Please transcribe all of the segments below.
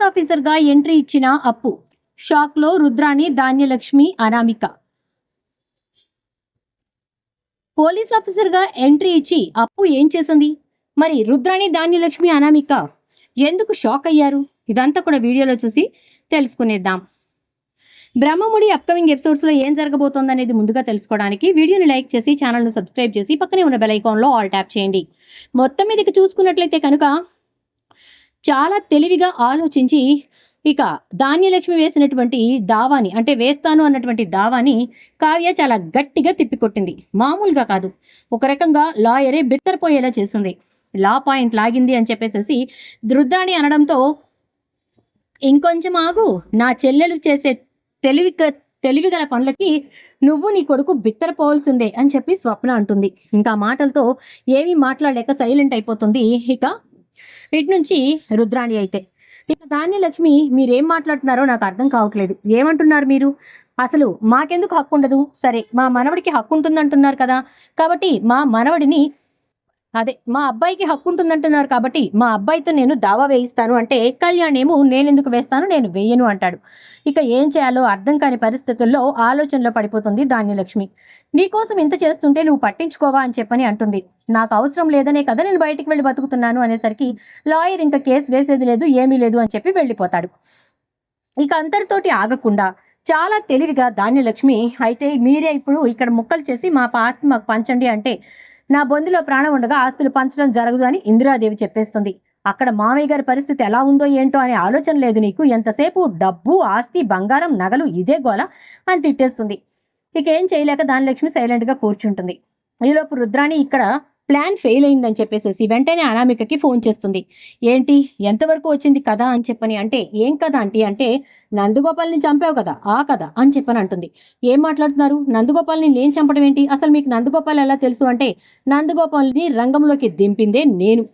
Police ఆఫీసర్గా entry ఇచ్చిన అప్పు. షాక్లో రుద్రాణి ధాన్యలక్ష్మి అనామిక. పోలీస్ ఆఫీసర్గా ఎంట్రీ ఇచ్చి అప్పు ఏం చేసింది? మరి రుద్రాణి ధాన్యలక్ష్మి అనామిక ఎందుకు షాక్ అయ్యారు? ఇదంతా కూడా వీడియోలో చూసి తెలుసుకునేద్దాం. బ్రహ్మముడి అప్కమింగ్ ఎపిసోడ్స్లో ఏం జరగబోతోంది అనేది ముందుగా తెలుసుకోవడానికి వీడియోని లైక్ చేసి ఛానల్ను సబ్స్క్రైబ్ చేసి పక్కనే ఉన్న బెల్ ఐకాన్లో ఆల్ ట్యాప్ చేయండి. మొత్తం మీదకి చూసుకున్నట్లయితే కనుక చాలా తెలివిగా ఆలోచించి ఇక ధాన్యలక్ష్మి వేసినటువంటి దావాని అంటే వేస్తాను అన్నటువంటి దావాని కావ్య చాలా గట్టిగా తిప్పికొట్టింది. మామూలుగా కాదు. ఒక రకంగా లాయరే బిత్తరపోయేలా చేసింది లా పాయింట్ లాగింది అని చెప్పేసేసి రుద్రాణి అనడంతో ఇంకొంచెం ఆగు. నా చెల్లెలు చేసే తెలివి తెలివి గల పనులకి నువ్వు నీ కొడుకు బిత్తరపోవాల్సిందే అని చెప్పి స్వప్న అంటుంది. ఇంకా మాటలతో ఏమీ మాట్లాడలేక సైలెంట్ అయిపోతుంది. ఇక ఇటు నుంచి రుద్రాణి అయితే. ఇక ధాన్యలక్ష్మి మీరేం మాట్లాడుతున్నారో నాకు అర్థం కావట్లేదు. ఏమంటున్నారు మీరు? అసలు మాకెందుకు హక్కు ఉండదు సరే మా మనవడికి హక్కు ఉంటుందంటున్నారు కదా. కాబట్టి మా మనవడిని అదే మా అబ్బాయికి హక్కు ఉంటుందంటున్నారు కాబట్టి మా అబ్బాయితో నేను దావా వేయిస్తాను అంటే కళ్యాణ్ ఏమో నేనెందుకు వేస్తాను నేను వేయను అంటాడు. ఇక ఏం చేయాలో అర్థం కాని పరిస్థితుల్లో ఆలోచనలో పడిపోతుంది ధాన్యలక్ష్మి. నీకోసం ఇంత చేస్తుంటే నువ్వు పట్టించుకోవా అని చెప్పని అంటుంది. నాకు అవసరం లేదనే కదా నేను బయటికి వెళ్ళి బతుకుతున్నాను అనేసరికి లాయర్ ఇంకా కేసు వేసేది లేదు ఏమీ లేదు అని చెప్పి వెళ్ళిపోతాడు. ఇక అందరితోటి ఆగకుండా చాలా తెలివిగా ధాన్యలక్ష్మి అయితే మీరే ఇప్పుడు ఇక్కడ ముక్కలు చేసి మా ఆస్తి మాకు పంచండి అంటే నా బొందులో ప్రాణం ఉండగా ఆస్తులు పంచడం జరగదు అని ఇందిరాదేవి చెప్పేస్తుంది. అక్కడ మామయ్య గారి పరిస్థితి ఎలా ఉందో ఏంటో అనే ఆలోచన లేదు నీకు? ఎంతసేపు డబ్బు ఆస్తి బంగారం నగలు ఇదే గోల? అని తిట్టేస్తుంది. ఇక ఏం చేయలేక దాని లక్ష్మి సైలెంట్గా కూర్చుంటుంది. ఈలోపు రుద్రాణి ఇక్కడ ప్లాన్ ఫెయిల్ అయిందని చెప్పేసేసి వెంటనే అనామికకి ఫోన్ చేస్తుంది. ఏంటి? ఎంతవరకు వచ్చింది కదా అని చెప్పని అంటే ఏం కదా ఆంటీ? అంటే నందుగోపాల్ని చంపావు కదా ఆ కథ అని చెప్పని అంటుంది. ఏం మాట్లాడుతున్నారు? నందగోపాల్ని నేను చంపడం ఏంటి? అసలు మీకు నందగోపాల్ ఎలా తెలుసు అంటే నందగోపాల్ని రంగంలోకి దింపిందే నేను.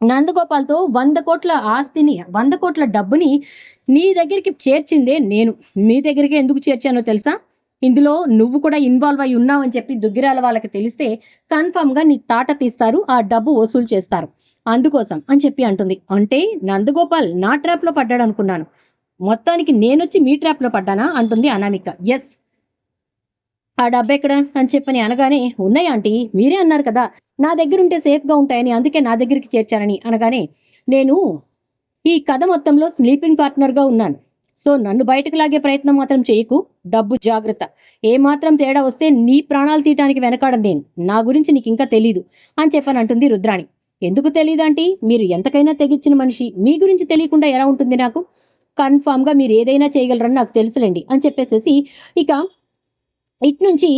నందగోపాల్తో వంద కోట్ల ఆస్తిని వంద కోట్ల డబ్బుని నీ దగ్గరికి చేర్చిందే నేను. మీ దగ్గరికి ఎందుకు చేర్చానో తెలుసా? ఇందులో నువ్వు కూడా ఇన్వాల్వ్ అయి ఉన్నావని చెప్పి దుగ్గిరాల వాళ్ళకి తెలిస్తే కన్ఫర్మ్గా నీ తాట తీస్తారు ఆ డబ్బు వసూలు చేస్తారు. అందుకోసం అని చెప్పి అంటుంది. అంటే నందగోపాల్ నా ట్రాప్లో పడ్డాడు అనుకున్నాను. మొత్తానికి నేనొచ్చి మీ ట్రాప్లో పడ్డానా? అంటుంది అనామిక. ఎస్ ఆ డబ్బు ఎక్కడ? అని చెప్పని అనగానే ఉన్నాయి ఆంటీ మీరే అన్నారు కదా నా దగ్గర ఉంటే సేఫ్గా ఉంటాయని అందుకే నా దగ్గరికి చేర్చానని. అనగానే నేను ఈ కథ మొత్తంలో స్లీపింగ్ పార్ట్నర్గా ఉన్నాను. సో నన్ను బయటకు లాగే ప్రయత్నం మాత్రం చేయకు. డబ్బు జాగ్రత్త. ఏ మాత్రం తేడా వస్తే నీ ప్రాణాలు తీయటానికి వెనకాడను నేను. నా గురించి నీకు ఇంకా తెలీదు అని చెప్పని అంటుంది రుద్రాణి. ఎందుకు తెలియదంటే మీరు ఎంతకైనా తెగించిన మనిషి. మీ గురించి తెలియకుండా ఎలా ఉంటుంది నాకు? కన్ఫామ్గా మీరు ఏదైనా చేయగలరని నాకు తెలుసులేండి అని చెప్పేసేసి ఇక ఇటు నుంచి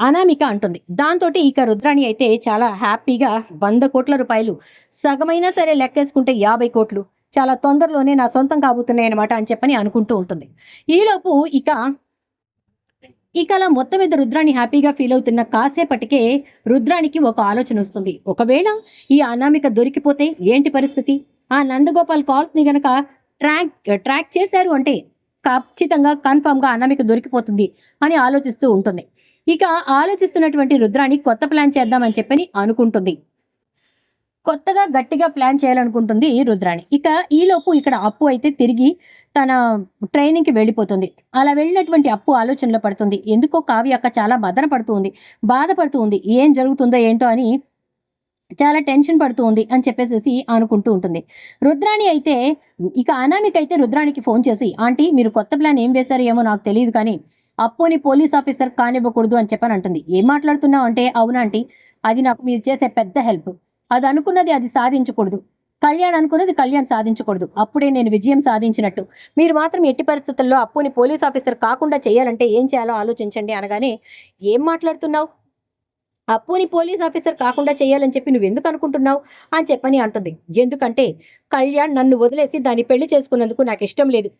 అనామిక అంటుంది. దాంతో ఇక రుద్రాణి అయితే చాలా హ్యాపీగా వంద కోట్ల రూపాయలు సగమైనా సరే లెక్కేసుకుంటే యాభై కోట్లు. చాలా తొందరలోనే నా సొంతం కాబోతున్నాయి అనమాట అని చెప్పని అనుకుంటూ ఉంటుంది. ఈలోపు ఇక ఇక అలా మొత్తం మీద రుద్రాన్ని హ్యాపీగా ఫీల్ అవుతున్న కాసేపటికే రుద్రానికి ఒక ఆలోచన వస్తుంది. ఒకవేళ ఈ అనామిక దొరికిపోతే ఏంటి పరిస్థితి? ఆ నందగోపాల్ కాల్స్ని గనక ట్రాక్ ట్రాక్ చేశారు అంటే ఖచ్చితంగా కన్ఫామ్గా అనామిక దొరికిపోతుంది అని ఆలోచిస్తూ ఉంటుంది. ఇక ఆలోచిస్తున్నటువంటి రుద్రాన్ని కొత్త ప్లాన్ చేద్దామని చెప్పని అనుకుంటుంది. కొత్తగా గట్టిగా ప్లాన్ చేయాలనుకుంటుంది రుద్రాణి. ఇక ఈలోపు ఇక్కడ అప్పు అయితే తిరిగి తన ట్రైనింగ్కి వెళ్ళిపోతుంది. అలా వెళ్ళినటువంటి అప్పు ఆలోచనలో పడుతుంది. ఎందుకో కావ్య అక్క చాలా బదన పడుతుంది బాధపడుతూ ఉంది. ఏం జరుగుతుందో ఏంటో అని చాలా టెన్షన్ పడుతుంది అని చెప్పేసి అనుకుంటూ ఉంటుంది. రుద్రాణి అయితే ఇక అనామిక అయితే రుద్రాణికి ఫోన్ చేసి ఆంటీ మీరు కొత్త ప్లాన్ ఏం వేశారు ఏమో నాకు తెలియదు కానీ అప్పుని పోలీస్ ఆఫీసర్ కానివ్వకూడదు అని చెప్పని అంటుంది. ఏం మాట్లాడుతున్నావు అంటే అవునా ఆంటీ? అది నాకు మీరు చేసే పెద్ద హెల్ప్. అది అనుకున్నది అది సాధించకూడదు. కళ్యాణ్ అనుకున్నది కళ్యాణ్ సాధించకూడదు. అప్పుడే నేను విజయం సాధించినట్టు. మీరు మాత్రం ఎట్టి పరిస్థితుల్లో అప్పుని పోలీస్ ఆఫీసర్ కాకుండా చేయాలంటే ఏం చేయాలో ఆలోచించండి అనగానే ఏం మాట్లాడుతున్నావు? అప్పుని పోలీస్ ఆఫీసర్ కాకుండా చేయాలని చెప్పి నువ్వు ఎందుకు అనుకుంటున్నావు? అని చెప్పని అంటుంది. ఎందుకంటే కళ్యాణ్ నన్ను వదిలేసి దాన్ని పెళ్ళి చేసుకున్నందుకు నాకు ఇష్టం లేదు.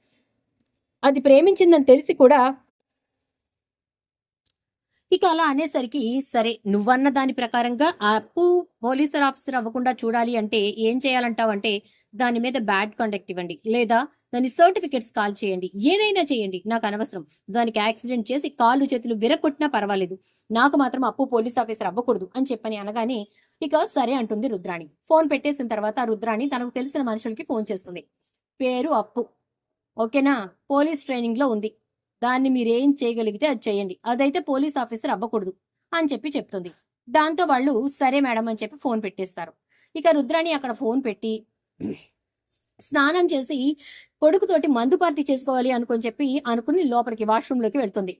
అది ప్రేమించిందని తెలిసి కూడా ఇక అలా అనేసరికి సరే నువ్వన్న దాని ప్రకారంగా అప్పు పోలీసర్ ఆఫీసర్ అవ్వకుండా చూడాలి అంటే ఏం చేయాలంటావంటే దాని మీద బ్యాడ్ కాంటాక్ట్ ఇవ్వండి. లేదా దాని సర్టిఫికెట్స్ కాల్ చేయండి. ఏదైనా చేయండి. నాకు అనవసరం. దానికి యాక్సిడెంట్ చేసి కాళ్ళు చేతులు విరగొట్టినా పర్వాలేదు. నాకు మాత్రం అప్పు పోలీస్ ఆఫీసర్ అవ్వకూడదు అని చెప్పని అనగానే ఇక సరే అంటుంది రుద్రాణి. ఫోన్ పెట్టేసిన తర్వాత రుద్రాణి తనకు తెలిసిన మనుషులకి ఫోన్ చేస్తుంది. పేరు అప్పు. ఓకేనా? పోలీస్ ట్రైనింగ్లో ఉంది. దాన్ని మీరేం చేయగలిగితే అది చేయండి. అదైతే పోలీస్ ఆఫీసర్ అవ్వకూడదు అని చెప్పి చెప్తుంది. దాంతో వాళ్ళు సరే మేడం అని చెప్పి ఫోన్ పెట్టేస్తారు. ఇక రుద్రాణి అక్కడ ఫోన్ పెట్టి స్నానం చేసి కొడుకుతోటి మందు పార్టీ చేసుకోవాలి అనుకుని చెప్పి అనుకుని లోపలికి వాష్రూమ్లోకి వెళ్తుంది.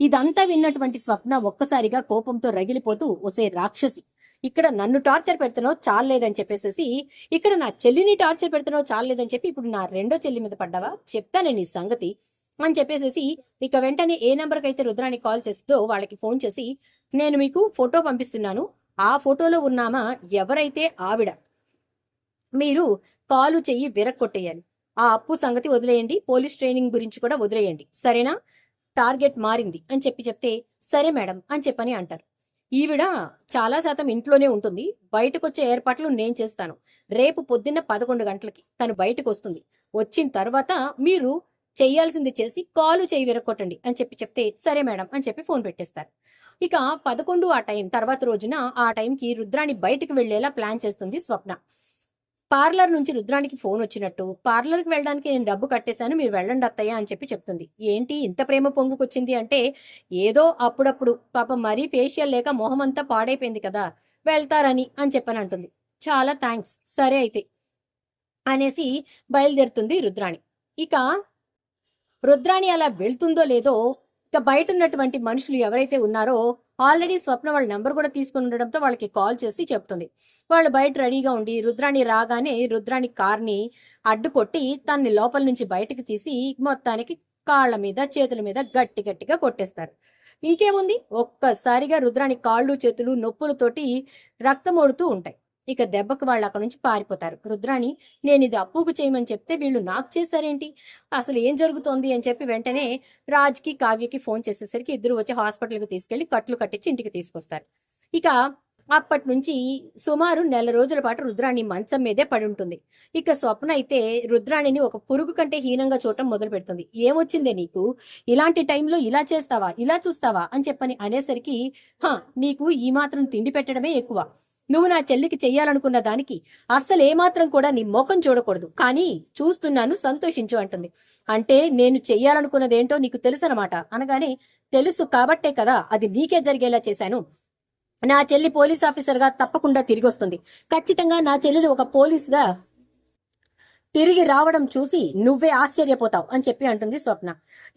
ఇదంతా విన్నటువంటి స్వప్న ఒక్కసారిగా కోపంతో రగిలిపోతూ ఒసే రాక్షసి ఇక్కడ నన్ను టార్చర్ పెడుతున్నావు చాలేదని చెప్పేసేసి ఇక్కడ నా చెల్లిని టార్చర్ పెడుతున్నావు చాలేదని చెప్పి ఇప్పుడు నా రెండో చెల్లి మీద పడ్డావా? చెప్తానే నీ సంగతి. అని చెప్పేసేసి ఇక వెంటనే ఏ నెంబర్కి అయితే రుద్రానికి కాల్ చేస్తుందో వాళ్ళకి ఫోన్ చేసి నేను మీకు ఫోటో పంపిస్తున్నాను. ఆ ఫోటోలో ఉన్నామా ఎవరైతే ఆవిడ మీరు కాలు చెయ్యి విరక్కొట్టేయాలి. ఆ అప్పు సంగతి వదిలేయండి. పోలీస్ ట్రైనింగ్ గురించి కూడా వదిలేయండి. సరేనా? టార్గెట్ మారింది. అని చెప్పి చెప్తే సరే మేడం అని చెప్పని అంటారు. ఈవిడ చాలా శాతం ఇంట్లోనే ఉంటుంది. బయటకు వచ్చే ఏర్పాట్లు నేను చేస్తాను. రేపు పొద్దున్న పదకొండు గంటలకి తను బయటకు వస్తుంది వచ్చిన తర్వాత మీరు చేయాల్సింది చేసి కాలు చేయి విరగొట్టండి అని చెప్పి చెప్తే సరే మేడం అని చెప్పి ఫోన్ పెట్టేస్తారు. ఇక పదకొండు ఆ టైం తర్వాత రోజున ఆ టైంకి రుద్రాణి బయటకు వెళ్ళేలా ప్లాన్ చేస్తుంది స్వప్న. పార్లర్ నుంచి రుద్రానికి ఫోన్ వచ్చినట్టు పార్లర్కి వెళ్ళడానికి నేను డబ్బు కట్టేశాను మీరు వెళ్ళండి అత్తయ్య అని చెప్పి చెప్తుంది. ఏంటి ఇంత ప్రేమ పొంగుకొచ్చింది అంటే ఏదో అప్పుడప్పుడు పాపం మరీ ఫేషియల్ లేక మొహం అంతా పాడైపోయింది కదా వెళ్తారని అని చెప్పని అంటుంది. చాలా థ్యాంక్స్ సరే అయితే అనేసి బయలుదేరుతుంది రుద్రాణి. ఇక రుద్రాణి అలా వెళ్తుందో లేదో ఇక బయట ఉన్నటువంటి మనుషులు ఎవరైతే ఉన్నారో ఆల్రెడీ స్వప్న వాళ్ళ నెంబర్ కూడా తీసుకుని ఉండడంతో వాళ్ళకి కాల్ చేసి చెప్తుంది. వాళ్ళు బయట రెడీగా ఉండి రుద్రాణి రాగానే రుద్రాణి కార్ని అడ్డుకొట్టి తన్ని లోపల నుంచి బయటకు తీసి మొత్తానికి కాళ్ళ మీద చేతుల మీద గట్టి గట్టిగా కొట్టేస్తారు. ఇంకేముంది? ఒక్కసారిగా రుద్రాణి కాళ్ళు చేతులు నొప్పులతోటి రక్తం ఒడుతూ ఉంటాయి. ఇక దెబ్బకు వాళ్ళు అక్కడ నుంచి పారిపోతారు. రుద్రాణి నేను ఇది అప్పుకు చేయమని చెప్తే వీళ్ళు నాకు చేశారేంటి? అసలు ఏం జరుగుతోంది? అని చెప్పి వెంటనే రాజ్కి కావ్యకి ఫోన్ చేసేసరికి ఇద్దరు వచ్చి హాస్పిటల్కి తీసుకెళ్ళి కట్లు కట్టించి ఇంటికి తీసుకొస్తారు. ఇక అప్పటి నుంచి సుమారు నెల రోజుల పాటు రుద్రాణి మంచం మీదే పడి ఉంటుంది. ఇక స్వప్న అయితే రుద్రాణిని ఒక పురుగు కంటే హీనంగా చూడటం మొదలు పెడుతుంది. ఏమొచ్చిందే నీకు? ఇలాంటి టైంలో ఇలా చేస్తావా? ఇలా చూస్తావా? అని చెప్పని అనేసరికి హా నీకు ఈ మాత్రం తిండి పెట్టడమే ఎక్కువ. నువ్వు నా చెల్లికి చెయ్యాలనుకున్న దానికి అస్సలు ఏమాత్రం కూడా నీ ముఖం చూడకూడదు. కానీ చూస్తున్నాను సంతోషించు అంటుంది. అంటే నేను చెయ్యాలనుకున్నదేంటో నీకు తెలుసనమాట. అనగానే తెలుసు కాబట్టే కదా అది నీకే జరిగేలా చేశాను. నా చెల్లి పోలీస్ ఆఫీసర్గా తప్పకుండా తిరిగి వస్తుంది ఖచ్చితంగా నా చెల్లెలు ఒక పోలీసుగా తిరిగి రావడం చూసి నువ్వే ఆశ్చర్యపోతావు అని చెప్పి అంటుంది స్వప్న.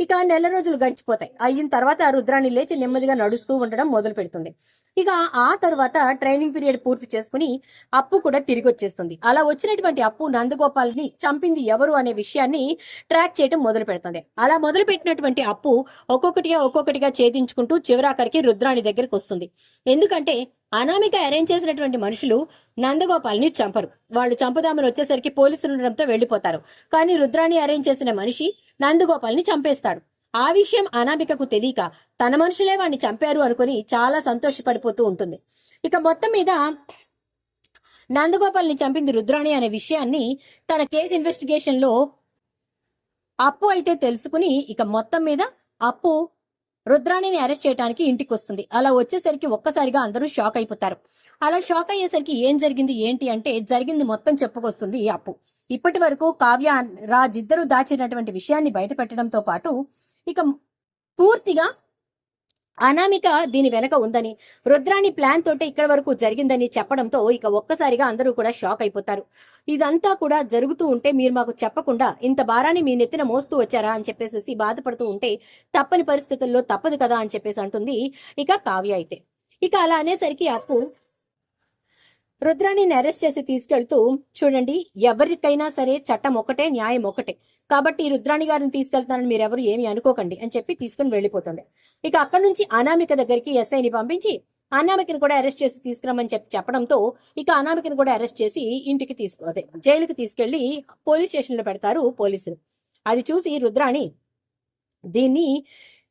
ఇక నెల రోజులు గడిచిపోతాయి. అయిన తర్వాత రుద్రాణి లేచి నెమ్మదిగా నడుస్తూ ఉండడం మొదలు పెడుతుంది. ఇక ఆ తర్వాత ట్రైనింగ్ పీరియడ్ పూర్తి చేసుకుని అప్పు కూడా తిరిగి వచ్చేస్తుంది. అలా వచ్చినటువంటి అప్పు నందగోపాల్ని చంపింది ఎవరు అనే విషయాన్ని ట్రాక్ చేయడం మొదలు పెడుతుంది. అలా మొదలు పెట్టినటువంటి అప్పు ఒక్కొక్కటిగా ఒక్కొక్కటిగా ఛేదించుకుంటూ చివరాఖరికి రుద్రాణి దగ్గరికి వస్తుంది. ఎందుకంటే అనామిక అరేంజ్ చేసినటువంటి మనుషులు నందగోపాల్ని చంపరు. వాళ్ళు చంపుదామని వచ్చేసరికి పోలీసులు ఉండడంతో వెళ్ళిపోతారు కానీ రుద్రాణి అరేంజ్ చేసిన మనిషి నందగోపాల్ని చంపేస్తాడు. ఆ విషయం అనామికకు తెలియక తన మనుషులే వాడిని చంపారు అనుకుని చాలా సంతోషపడిపోతూ ఉంటుంది. ఇక మొత్తం మీద నందగోపాల్ని చంపింది రుద్రాణి అనే విషయాన్ని తన కేసు ఇన్వెస్టిగేషన్లో అప్పు అయితే తెలుసుకుని ఇక మొత్తం మీద అప్పు రుద్రాణిని అరెస్ట్ చేయడానికి ఇంటికి వస్తుంది అలా వచ్చేసరికి ఒక్కసారిగా అందరూ షాక్ అయిపోతారు. అలా షాక్ అయ్యేసరికి ఏం జరిగింది ఏంటి అంటే జరిగింది మొత్తం చెప్పుకొస్తుంది ఈ అప్పు. ఇప్పటి వరకు కావ్య రాజ్ ఇద్దరు దాచినటువంటి విషయాన్ని బయట పెట్టడంతో పాటు ఇక పూర్తిగా అనామిక దీని వెనక ఉందని రుద్రాణి ప్లాన్ తోటే ఇక్కడ వరకు జరిగిందని చెప్పడంతో ఇక ఒక్కసారిగా అందరూ కూడా షాక్ అయిపోతారు. ఇదంతా కూడా జరుగుతూ ఉంటే మీరు మాకు చెప్పకుండా ఇంత భారాన్ని మీ నెత్తిన మోస్తూ వచ్చారా అని చెప్పేసి బాధపడుతూ ఉంటే తప్పని పరిస్థితుల్లో తప్పదు కదా అని చెప్పేసి అంటుంది ఇక కావ్య అయితే. ఇక అలా అనేసరికి అప్పు రుద్రాన్ని అరెస్ట్ చేసి తీసుకెళ్తూ చూడండి ఎవరికైనా సరే చట్టం ఒకటే న్యాయం ఒకటే. కాబట్టి ఈ రుద్రాణి గారిని తీసుకెళ్తానని మీరెవరు ఏమీ అనుకోకండి అని చెప్పి తీసుకుని వెళ్ళిపోతుంది ఇక అక్కడి నుంచి అనామిక దగ్గరికి ఎస్ఐని పంపించి అనామికను కూడా అరెస్ట్ చేసి తీసుకురమ్మని చెప్పి చెప్పడంతో ఇక అనామికను కూడా అరెస్ట్ చేసి ఇంటికి తీసుకు అదే జైలుకి తీసుకెళ్ళి పోలీస్ స్టేషన్లో పెడతారు పోలీసులు. అది చూసి రుద్రాణి దీన్ని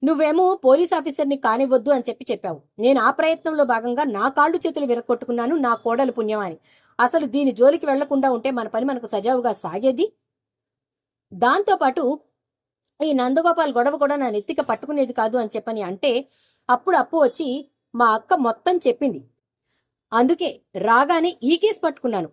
నువ్వేమో పోలీస్ ఆఫీసర్ని కానివ్వద్దు అని చెప్పి చెప్పావు. నేను ఆ ప్రయత్నంలో భాగంగా నా కాళ్ళు చేతులు విరగొట్టుకున్నాను నా కోడలు పుణ్యమని. అసలు దీని జోలికి వెళ్ళకుండా ఉంటే మన పని మనకు సజావుగా సాగేది? దాంతోపాటు ఈ నందగోపాల్ గొడవ కూడా నా నెత్తిక పట్టుకునేది కాదు అని చెప్పని అంటే అప్పుడు అప్పు వచ్చి మా అక్క మొత్తం చెప్పింది. అందుకే రాగానే ఈ కేసు పట్టుకున్నాను.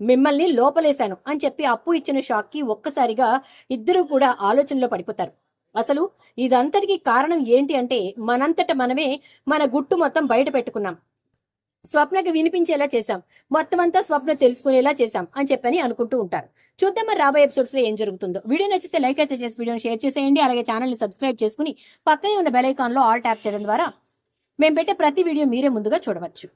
మిమ్మల్ని లోపలేశాను అని చెప్పి అప్పు ఇచ్చిన షాక్కి ఒక్కసారిగా ఇద్దరూ కూడా ఆలోచనలో పడిపోతారు. అసలు ఇదంతటికి కారణం ఏంటి అంటే మనంతట మనమే మన గుట్టు మొత్తం బయట పెట్టుకున్నాం. స్వప్నకి వినిపించేలా చేశాం. మొత్తం అంతా స్వప్న తెలుసుకునేలా చేశాం అని చెప్పని అనుకుంటూ ఉంటారు. చూద్దాం మరి రాబోయే ఎపిసోడ్స్లో ఏం జరుగుతుందో. వీడియో నచ్చితే లైక్ అయితే చేసి వీడియోని షేర్ చేసేయండి. అలాగే ఛానల్ని సబ్స్క్రైబ్ చేసుకుని పక్కనే ఉన్న బెల్ ఐకాన్లో ఆల్ ట్యాప్ చేయడం ద్వారా మేము పెట్టే ప్రతి వీడియో మీరే ముందుగా చూడవచ్చు.